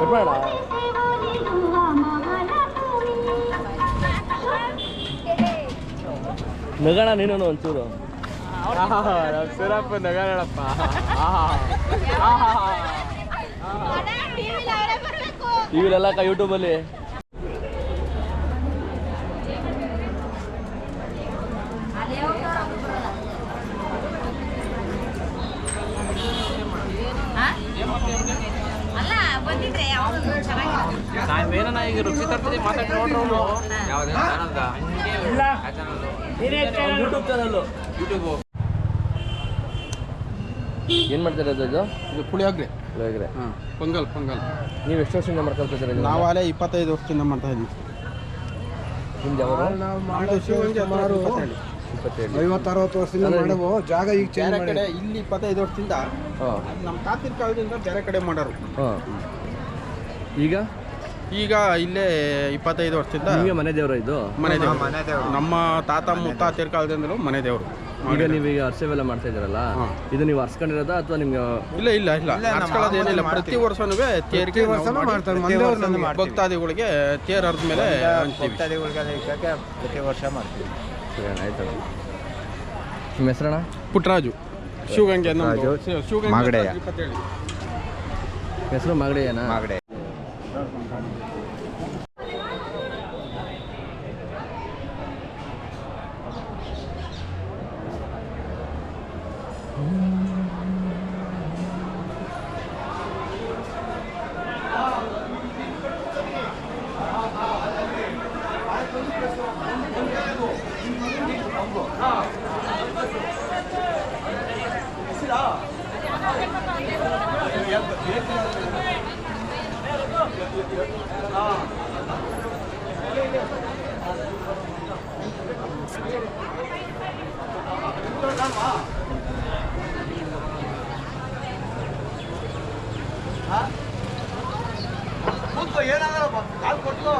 ಮಹಾಲಕ್ಷ್ಮಿ ನಗಣ ನೀನು ಒಂಚೂರು. ಸೂರಪ್ಪ ನಗಾರಪ್ಪ ಇವೆಲ್ಲ ಯೂಟ್ಯೂಬಲ್ಲಿ ನಾವೇನ ಈಗ ರುಚಿ ತರ್ತೀವಿ ಮಾತಾಡಿ ನೋಡ್ರಿ ಅವ್ರು ಯೂಟ್ಯೂಬ್ ಚಾನಲ್ಲು ಯೂಟ್ಯೂಬ್ ಏನು ಮಾಡ್ತಾರೆ ಅದು ಇದು? ಇದು ಪುಳಿಯೋಗ್ರೆ. ಪುಳಿಯೋಗರೆ. ಹಾಂ ಪೊಂಗಲ್ ಪೊಂಗಲ್. ನೀವು ಎಷ್ಟು ವರ್ಷದಿಂದ ಮಾಡ್ಕೊಳ್ತಿದ್ದೀರಾ? ನಾವು ಅಲ್ಲೇ ಇಪ್ಪತ್ತೈದು ವರ್ಷದಿಂದ ಮಾಡ್ತಾ ಇದ್ದೀವಿ. ನಿಮ್ದು ಇಪ್ಪತ್ತೇಳು. ಐವತ್ತು ಅರವತ್ತು ವರ್ಷದಿಂದ ಮಾಡವು ಜಾಗ ಈಗ ಚೇಂಜ್ ಬೇರೆ ಮಾಡಿ. ಕಡೆ ಇಲ್ಲಿ ಇಪ್ಪತ್ತೈದು ವರ್ಷದಿಂದ ಹಾಂ. ನಮ್ಮ ತಾತಿನ ಕಾಲದಿಂದ ಬೇರೆ ಕಡೆ ಮಾಡೋರು. ಹಾಂ. ಈಗ? ಈಗ ಇಲ್ಲೇ ಇಪ್ಪತ್ತೈದು ವರ್ಷದಿಂದ ನಿಮಗೆ ಮನೆ ದೇವರ ಇದು? ಮನೆ ದೇವರು. ನಮ್ಮ ತಾತ ಮುತ್ತಾತಿರ ಕಾಲದಿಂದಲೂ ಮನೆ ದೇವರು ಈಗ ನೀವೀಗ ಹರ್ಸೆವೆಲ್ಲ ಮಾಡ್ತಾ ಇದ್ದೀರಲ್ಲ ಹಾ. ಇದು ನೀವು ಹರ್ಸ್ಕೊಂಡಿರೋದಾ ಅಥವಾ ನಿಮ್ಗೆ ಇಲ್ಲ ಇಲ್ಲ ಇಲ್ಲ. ಹರ್ಸ್ಕೊಳ್ಳೋದೇನಿಲ್ಲ ಪ್ರತಿ ವರ್ಷನೂ ತೇರಿಗೆ ನಾವು ವರ್ಷನೂ ಮಾಡಿ ಮಾಡ್ತಾರೆ. ಮಾಡ್ತೀವಿ. ಭಕ್ತಾದಿಗಳಿಗೆ ತೇರ್ ಹರಿದ ಮೇಲೆ ಹಂಚ್ತೀವಿ. ಪ್ರತಿ ವರ್ಷ ಮಾಡ್ತೀವಿ. ಆಯ್ತಣ್ಣ ನಿಮ್ಮ ಹೆಸರಣ್ಣ? ಪುಟ್ಟರಾಜು ಶಿವಗಂಗೆ ಮಾಗಡೆಯ. ಹೆಸರು ಮಾಗಡೆಯನಾ? ಶಿ- ಶಿವಗಂಗೆ ಮಾಗಡೆಯ. ಹತ್ರ ಇಪ್ಪತ್ತೇಳು ಹೆಸರು ಮಾಗಡಿಯೇನಾ ಮಾಗಡೆ ಏನಾಗಲ್ಲ ಕಾಲ್ ಕೊಟ್ಟು